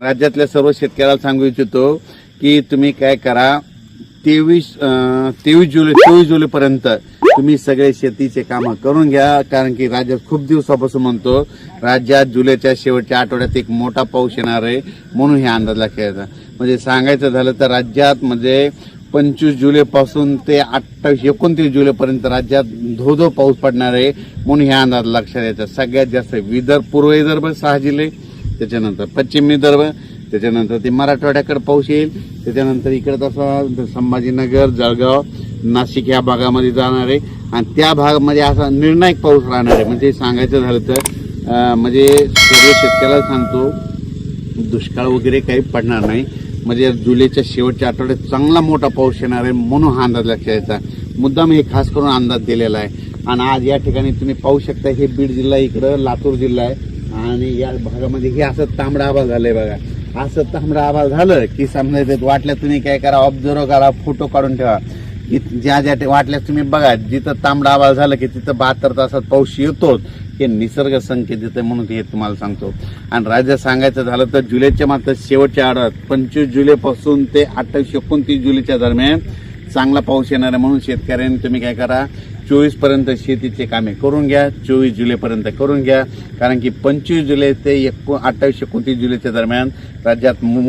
राज्यातल्या सर्व शेतकऱ्याला सांगू इच्छितो की तुम्ही काय करा तेवीस तेवीस जुलै चोवीस जुलैपर्यंत तुम्ही सगळे शेतीचे कामं करून घ्या कारण की राज्यात खूप दिवसापासून म्हणतो राज्यात जुलैच्या शेवटच्या आठवड्यात एक मोठा पाऊस येणार आहे म्हणून हे अंदाज लक्षात म्हणजे सांगायचं झालं तर राज्यात म्हणजे पंचवीस जुलैपासून ते अठ्ठावीस एकोणतीस जुलैपर्यंत राज्यात धो धो पाऊस पडणार आहे म्हणून हे अंदाज लक्षात यायचा. सगळ्यात जास्त विदर्भ पूर्व विदर्भ सहा जिल्हे त्याच्यानंतर पश्चिम विदर्भ त्याच्यानंतर ते मराठवाड्याकडे पाऊस येईल त्याच्यानंतर इकडं तसं संभाजीनगर जळगाव नाशिक या भागामध्ये जाणार आहे. आणि त्या भागामध्ये असा निर्णायक पाऊस राहणार आहे. म्हणजे सांगायचं झालं तर म्हणजे सर्व शेतकऱ्याला सांगतो दुष्काळ वगैरे काही पडणार नाही. म्हणजे जुलैच्या शेवटच्या आठवड्यात चांगला मोठा पाऊस येणार आहे म्हणून हा अंदाज लक्षात यायचा मुद्दाम हे खास करून अंदाज दिलेला आहे. आणि आज या ठिकाणी तुम्ही पाहू शकता हे बीड जिल्हा इकडं लातूर जिल्हा आहे. आणि या भागामध्ये हे असं तांबडा आभाळ झालंय बघा. असं तांबडा आभाळ झालं की समजा वाटलं तुम्ही काय करा ऑब्झर्व करा फोटो काढून ठेवा. की ज्या ज्या ठे- वाटल्यास तुम्ही बघा जिथं तांबडा आभाळ झालं की तिथं बहात्तर तासात पाऊस येतोच हे निसर्ग संकेत देते म्हणून हे तुम्हाला सांगतो. आणि राज्यात सांगायचं झालं तर जुलैच्या मात्र शेवटच्या आठवड्यात पंचवीस जुलैपासून ते अठ्ठावीस एकोणतीस जुलैच्या दरम्यान चांगला पाऊस येणार आहे म्हणून शेतकऱ्यांनी तुम्ही काय करा चोवीसपर्यंत शेतीचे कामे करून घ्या चोवीस जुलैपर्यंत करून घ्या. कारण की पंचवीस जुलै ते एक अठ्ठावीस एकोणतीस जुलैच्या दरम्यान राज्यात मु-